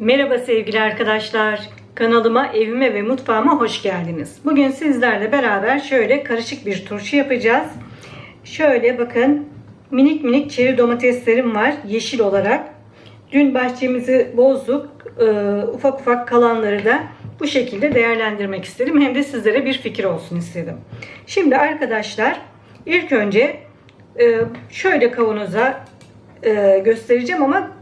Merhaba sevgili arkadaşlar. Kanalıma, evime ve mutfağıma hoş geldiniz. Bugün sizlerle beraber şöyle karışık bir turşu yapacağız. Şöyle bakın minik minik çeri domateslerim var yeşil olarak. Dün bahçemizi bozduk. Ee, ufak ufak kalanları da bu şekilde değerlendirmek istedim. Hem de sizlere bir fikir olsun istedim. Şimdi arkadaşlar ilk önce e, şöyle kavanoza e, göstereceğim ama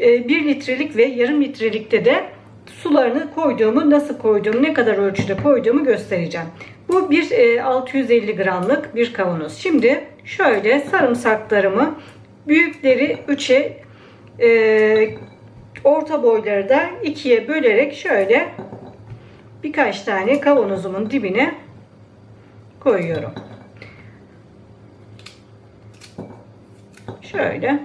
1 litrelik ve yarım litrelikte de sularını koyduğumu, nasıl koyduğumu, ne kadar ölçüde koyduğumu göstereceğim. Bu bir e, 650 gramlık bir kavanoz. Şimdi şöyle sarımsaklarımı büyükleri 3'e e, orta boyları da 2'ye bölerek şöyle birkaç tane kavanozumun dibine koyuyorum. Şöyle.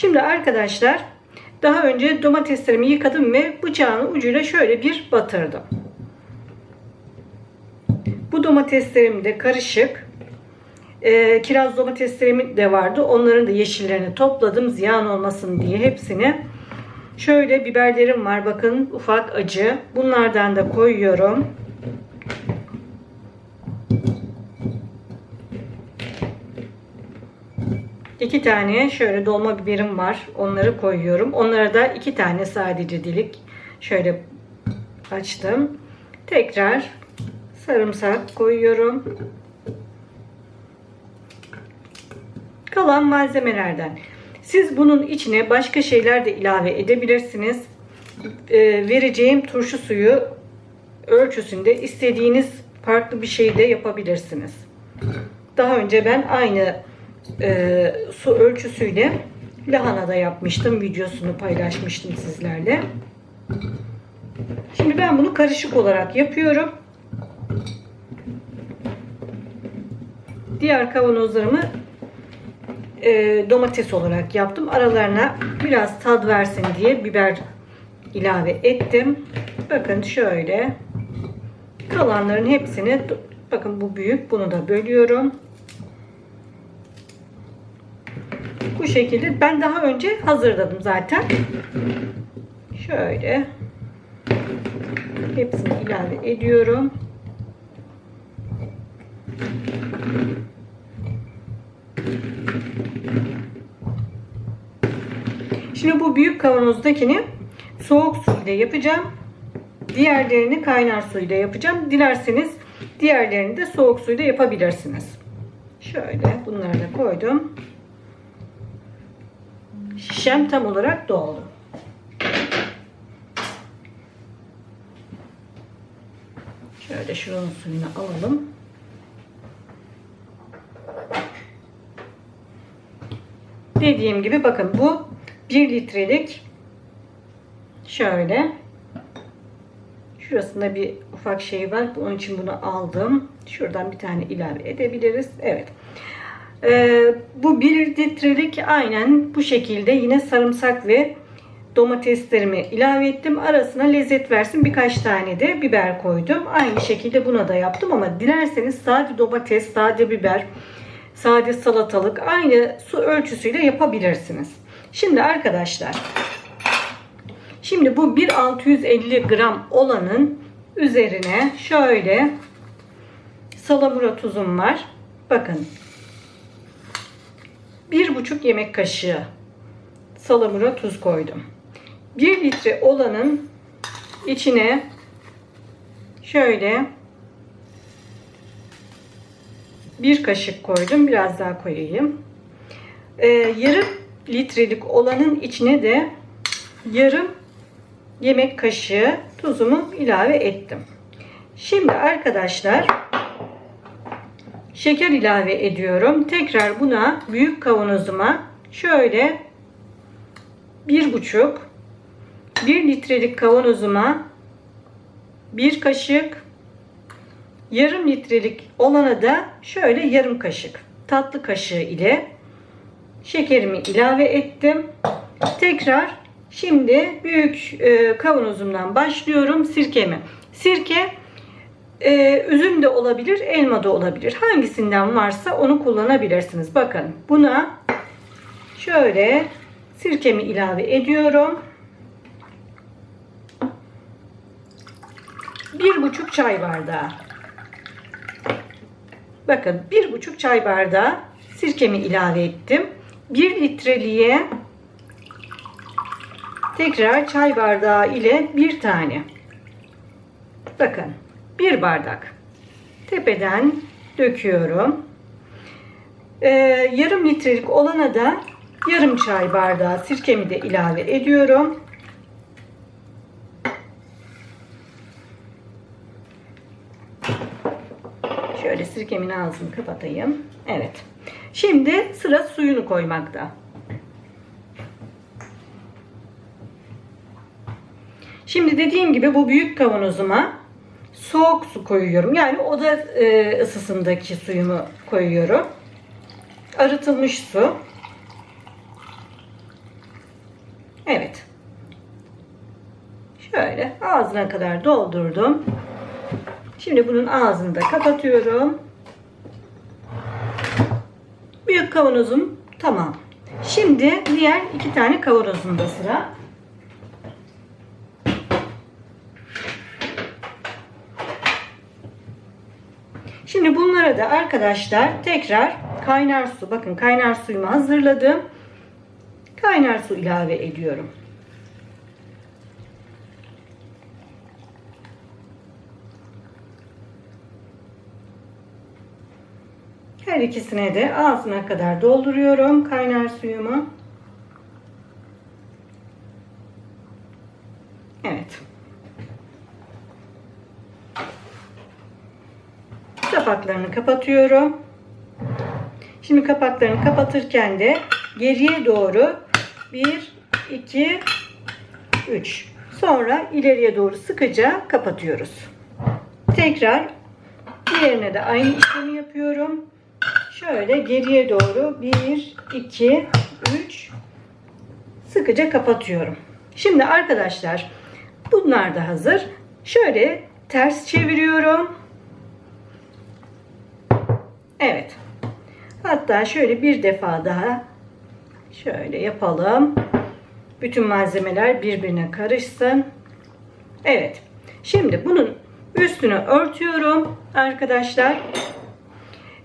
Şimdi arkadaşlar daha önce domateslerimi yıkadım ve bıçağın ucuyla şöyle bir batırdım. Bu domateslerim de karışık. Ee, kiraz domateslerim de vardı. Onların da yeşillerini topladım ziyan olmasın diye hepsini. Şöyle biberlerim var. Bakın ufak acı. Bunlardan da koyuyorum. İki tane şöyle dolma biberim var. Onları koyuyorum. Onlara da iki tane sadece dilik şöyle açtım. Tekrar sarımsak koyuyorum. Kalan malzemelerden. Siz bunun içine başka şeyler de ilave edebilirsiniz. Ee, vereceğim turşu suyu ölçüsünde istediğiniz farklı bir şey de yapabilirsiniz. Daha önce ben aynı e, su ölçüsüyle lahana da yapmıştım. Videosunu paylaşmıştım sizlerle. Şimdi ben bunu karışık olarak yapıyorum. Diğer kavanozlarımı e, domates olarak yaptım. Aralarına biraz tad versin diye biber ilave ettim. Bakın şöyle kalanların hepsini bakın bu büyük bunu da bölüyorum. Bu şekilde ben daha önce hazırladım zaten. Şöyle hepsini ilave ediyorum. Şimdi bu büyük kavanozdakini soğuk suyla yapacağım. Diğerlerini kaynar suyla yapacağım. Dilerseniz diğerlerini de soğuk suyla yapabilirsiniz. Şöyle bunları da koydum. Şişem tam olarak doldu. Şöyle şuranın suyunu alalım. Dediğim gibi bakın bu 1 litrelik şöyle şurasında bir ufak şey var. Onun için bunu aldım. Şuradan bir tane ilave edebiliriz. Evet. Ee, bu 1 litrelik aynen bu şekilde yine sarımsak ve domateslerimi ilave ettim. Arasına lezzet versin birkaç tane de biber koydum. Aynı şekilde buna da yaptım ama dilerseniz sade domates, sade biber, sade salatalık aynı su ölçüsüyle yapabilirsiniz. Şimdi arkadaşlar şimdi bu 1.650 gram olanın üzerine şöyle salamura tuzum var. Bakın bir buçuk yemek kaşığı salamura tuz koydum. 1 litre olanın içine şöyle bir kaşık koydum. Biraz daha koyayım. Ee, yarım litrelik olanın içine de yarım yemek kaşığı tuzumu ilave ettim. Şimdi arkadaşlar şeker ilave ediyorum. Tekrar buna büyük kavanozuma şöyle bir buçuk bir litrelik kavanozuma bir kaşık yarım litrelik olana da şöyle yarım kaşık tatlı kaşığı ile şekerimi ilave ettim. Tekrar şimdi büyük e, kavanozumdan başlıyorum sirkemi. Sirke ee, üzüm de olabilir, elma da olabilir. Hangisinden varsa onu kullanabilirsiniz. Bakın buna şöyle sirkemi ilave ediyorum. Bir buçuk çay bardağı. Bakın bir buçuk çay bardağı sirkemi ilave ettim. Bir litreliğe tekrar çay bardağı ile bir tane. Bakın bir bardak. Tepeden döküyorum. Ee, yarım litrelik olana da yarım çay bardağı sirkemi de ilave ediyorum. Şöyle sirkemin ağzını kapatayım. Evet. Şimdi sıra suyunu koymakta. Şimdi dediğim gibi bu büyük kavanozuma soğuk su koyuyorum. Yani oda e, ısısındaki suyumu koyuyorum. Arıtılmış su. Evet. Şöyle ağzına kadar doldurdum. Şimdi bunun ağzını da kapatıyorum. Büyük kavanozum tamam. Şimdi diğer iki tane kavanozumda sıra. Şimdi bunlara da arkadaşlar tekrar kaynar su. Bakın kaynar suyumu hazırladım. Kaynar su ilave ediyorum. Her ikisine de ağzına kadar dolduruyorum kaynar suyumu. Evet. Kapaklarını kapatıyorum. Şimdi kapaklarını kapatırken de geriye doğru 1, 2, 3. Sonra ileriye doğru sıkıca kapatıyoruz. Tekrar diğerine de aynı işlemi yapıyorum. Şöyle geriye doğru 1, 2, 3 sıkıca kapatıyorum. Şimdi arkadaşlar bunlar da hazır. Şöyle ters çeviriyorum. Evet. Hatta şöyle bir defa daha şöyle yapalım. Bütün malzemeler birbirine karışsın. Evet. Şimdi bunun üstünü örtüyorum arkadaşlar.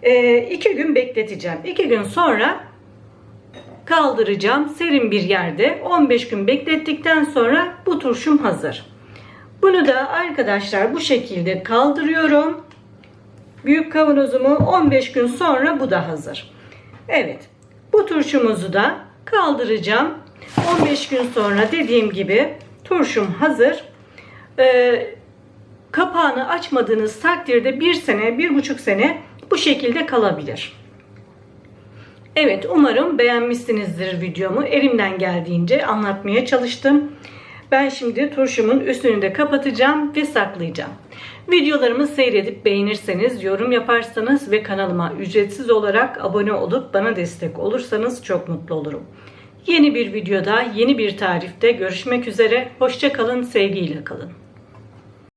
Ee, iki gün bekleteceğim. İki gün sonra kaldıracağım serin bir yerde. 15 gün beklettikten sonra bu turşum hazır. Bunu da arkadaşlar bu şekilde kaldırıyorum. Büyük kavanozumu 15 gün sonra bu da hazır. Evet. Bu turşumuzu da kaldıracağım. 15 gün sonra dediğim gibi turşum hazır. Ee, kapağını açmadığınız takdirde bir sene, bir buçuk sene bu şekilde kalabilir. Evet umarım beğenmişsinizdir videomu. Elimden geldiğince anlatmaya çalıştım. Ben şimdi turşumun üstünü de kapatacağım ve saklayacağım. Videolarımı seyredip beğenirseniz, yorum yaparsanız ve kanalıma ücretsiz olarak abone olup bana destek olursanız çok mutlu olurum. Yeni bir videoda, yeni bir tarifte görüşmek üzere. Hoşça kalın, sevgiyle kalın.